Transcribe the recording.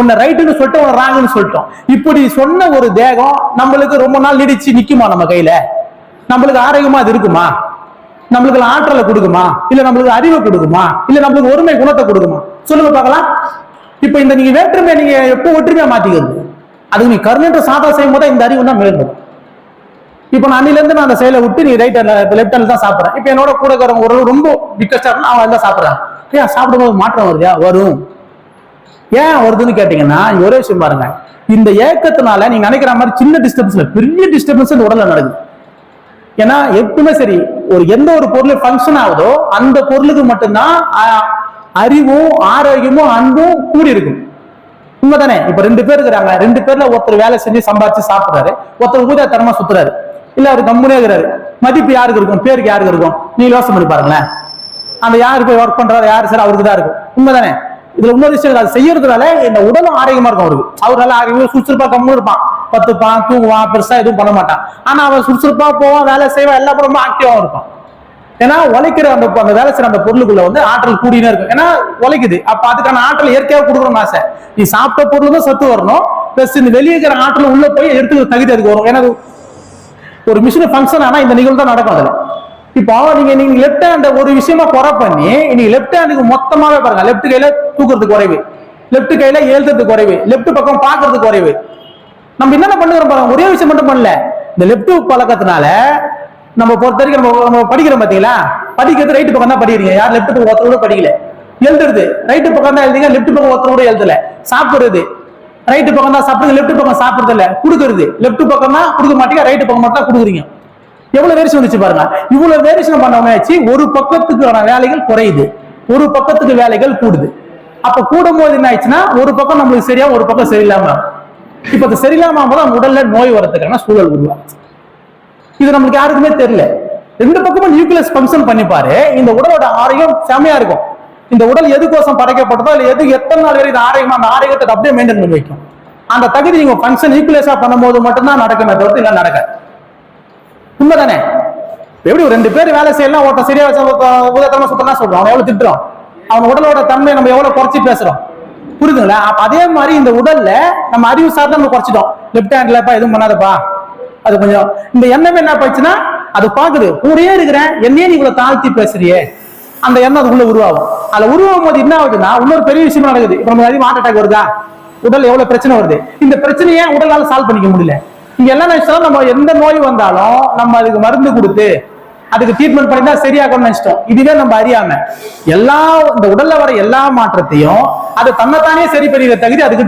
உன்னை ரைட்டுன்னு சொல்லிட்டு உன்னை ராங்குன்னு சொல்லிட்டோம். இப்படி சொன்ன ஒரு தேகம் நம்மளுக்கு ரொம்ப நாள் நீடிச்சு நிக்குமா நம்ம கையில? நம்மளுக்கு ஆரோக்கியமா அது இருக்குமா? நம்மளுக்கு ஆற்றலை கொடுக்குமா? இல்ல நம்மளுக்கு அறிவை கொடுக்குமா? இல்ல நம்மளுக்கு ஒருமை குணத்தை கொடுக்குமா? சொல்லுங்க பார்க்கலாம். இப்ப இந்த நீங்க வேற்றுமை நீங்க எப்போ ஒற்றுமையா மாத்திக்கிறது? அதுக்கு நீ கருணன்ற சாதம் செய்யும் போது இந்த அறிவு தான் மேம்படும் இப்ப நான் அன்னில இருந்து நான் அந்த செயலை விட்டு நீ ரைட் லெஃப்ட் ஹேண்ட்ல தான் சாப்பிட்றேன். இப்ப என்னோட கூட இருக்கிறவங்க ஒரு ரொம்ப பிக்கஸ்டா அவன் தான் சாப்பிடுறான் ஏன் சாப்பிடும்போது மாற்றம் வருதா? வரும். ஏன் வருதுன்னு கேட்டீங்கன்னா ஒரே விஷயம் பாருங்க. இந்த ஏக்கத்தினால நீங்க நினைக்கிற மாதிரி சின்ன டிஸ்டர்பன்ஸ்ல பெரிய டிஸ்டர்பன்ஸ் இந்த உடல்ல நடக்குது. ஏன்னா எப்பவுமே சரி ஒரு எந்த ஒரு பொருள் ஃபங்க்ஷன் ஆகுதோ அந்த பொருளுக்கு மட்டும்தான் அறிவும் ஆரோக்கியமும் அன்பும் கூடி இருக்கும் உண்மைதானே? இப்ப ரெண்டு பேர் இருக்கிறாங்க. ரெண்டு பேர்ல ஒருத்தர் வேலை செஞ்சு சம்பாதிச்சு சாப்பிடுறாரு. ஒருத்தர் ஊதியத்தனமா சுத்துறாரு. இல்ல அவர் கம்முனே இருக்கிறாரு. மதிப்பு யாருக்கு இருக்கும்? பேருக்கு யாருக்கு இருக்கும்? நீ யோசனை பண்ணி பாருங்களேன். அந்த யாரு போய் ஒர்க் பண்றாரு? யாரு சார்? அவருக்கு தான் இருக்கும். உண்மைதானே? இதுல இன்னொரு விஷயம் அது செய்யறதுனால இந்த உடலும் ஆரோக்கியமா இருக்கும் அவருக்கு. அவர் நல்லா ஆரோக்கியமா சுறுசுறுப்பா கம்முன்னு இருப்பான். பத்துப்பான் தூங்குவான் பெருசா எதுவும் பண்ண மாட்டான். ஆனா அவன் சுறுசுறுப்பா போவான் வேலை செய்வான் எல்லா ரொம்ப ஆக்டிவா இருப்பான். ஏன்னா உழைக்கிற அந்த அந்த வேலை செய்யற அந்த பொருளுக்குள்ள வந்து ஆற்றல் கூடினே இருக்கும். ஏன்னா உழைக்குது. அப்ப அதுக்கான ஆற்றல் இயற்கையாக கொடுக்கணும்னு ஆசை. நீ சாப்பிட்ட பொருள் தான் சத்து வரணும். பிளஸ் இந்த வெளியே இருக்கிற ஆற்றல் உள்ள போய் எடுத்துக்கிற தகுதி அதுக்கு வரும். ஏன்னா ஒரு மிஷின் ஃபங்க்ஷன் ஆனா இந்த நிகழ்வு தான் நடக்கும் அதுல. இப்போ நீங்க நீங்க லெப்ட் ஹேண்ட ஒரு விஷயமா குறை பண்ணி நீங்க லெப்ட் ஹேண்டுக்கு மொத்தமாவே பாருங்க லெப்ட் கையில தூக்குறது குறைவு. லெப்ட் கையில எழுதுறது குறைவு. லெப்ட் பக்கம் பாக்குறது குறைவு. நம்ம என்னென்ன பண்ணுறோம் பாருங்க ஒரே விஷயம் மட்டும் பண்ணல. இந்த லெப்ட் பழக்கத்தினால நம்ம பொறுத்த வரைக்கும் நம்ம நம்ம படிக்கிறோம் பாத்தீங்களா? படிக்கிறது ரைட்டு பக்கம் தான் படிக்கிறீங்க. யார் லெஃப்ட் பக்கம் ஒருத்தர் கூட படிக்கல. எழுதுறது. ரைட்டு பக்கம் தான் எழுதுங்க லெஃப்ட் பக்கம் ஒருத்தர் கூட எழுதல. சாப்பிடுறது. ரைட்டு பக்கம் தான் சாப்பிடுறது லெஃப்ட் பக்கம் சாப்பிடுறது இல்ல கொடுக்குறது. லெஃப்ட் பக்கம் தான் கொடுக்க மாட்டீங்க ரைட்டு பக்கம் மட்டும் தான் கொடுக்குறீங்க. எவ்வளவு வேரியேஷன் வந்துச்சு பாருங்க. இவ்வளவு வேரியேஷன் பண்ணவங்க ஒரு பக்கத்துக்கான வேலைகள் குறையுது. ஒரு பக்கத்துக்கு வேலைகள் கூடுது. அப்ப கூடும் போது என்ன ஆயிடுச்சுன்னா ஒரு பக்கம் நம்மளுக்கு சரியா ஒரு பக்கம் சரியில்லாம இப்ப அது சரியில்லாம போது உடல்ல நோய் வரதுக்கான சூழல் உருவாச்சு இது நம்மளுக்கு யாருக்குமே தெரியல. ரெண்டு பக்கமும் நியூக்ளியஸ் ஃபங்க்ஷன் பண்ணிப்பாரு இந்த உடலோட ஆரோக்கியம் செமையா இருக்கும். இந்த உடல் எதுக்கோசம் படைக்கப்பட்டதோ இல்ல எது எத்தனை நாள் வரைக்கும் ஆரோக்கியமா அந்த ஆரோக்கியத்தை அப்படியே மெயின்டைன் பண்ணி வைக்கும். அந்த தகுதி நீங்க ஃபங்க்ஷன் நியூக்ளியஸா பண்ணும்போது மட்டும்தான் நடக்குமே தவிர்த்து இல்லை நடக்காது. உண்மைதானே? எப்படி ஒரு ரெண்டு பேர் வேலை செய்யலாம் ஒருத்த சரியா வச்சா உதத்தனமா சுத்தமா சொல்றோம். அவன் எவ்வளவு திட்டுறோம்? அவன் உடலோட தன்மையை நம்ம எவ்வளவு குறைச்சி பேசுறோம்? புரியுதுங்களா அப்ப அதே மாதிரி இந்த உடல்ல நம்ம அறிவு சார்ந்த நம்ம குறைச்சிட்டோம். லெப்ட் ஹேண்ட்லப்பா எதுவும் பண்ணாதப்பா. அது கொஞ்சம் இந்த எண்ணம் என்ன போச்சுன்னா அது பாக்குது கூடயே இருக்கிறேன் என்னையே நீ இவ்வளவு தாழ்த்தி பேசுறியே. அந்த எண்ணம் அதுக்குள்ள உருவாகும். அதுல உருவாகும் போது என்ன ஆகுதுன்னா இன்னொரு பெரிய விஷயம் நடக்குது. இப்ப நம்ம ஹார்ட் அட்டாக் வருதா? உடல் எவ்வளவு பிரச்சனை வருது? இந்த பிரச்சனையை உடலால் சால்வ் பண்ணிக்க முடியல. இங்க என்ன நினைச்சாலும் நம்ம எந்த நோய் வந்தாலும் நம்ம அதுக்கு மருந்து கொடுத்து அதுக்கு ட்ரீட்மெண்ட் பண்ணி தான் சரியாகணும்னு நினைச்சிட்டோம். இதுவே நம்ம அறியாம. எல்லா இந்த உடல்ல வர எல்லா மாற்றத்தையும் அது தன்னைத்தானே சரி பண்ணிக்கிற தகுதி அதுக்கு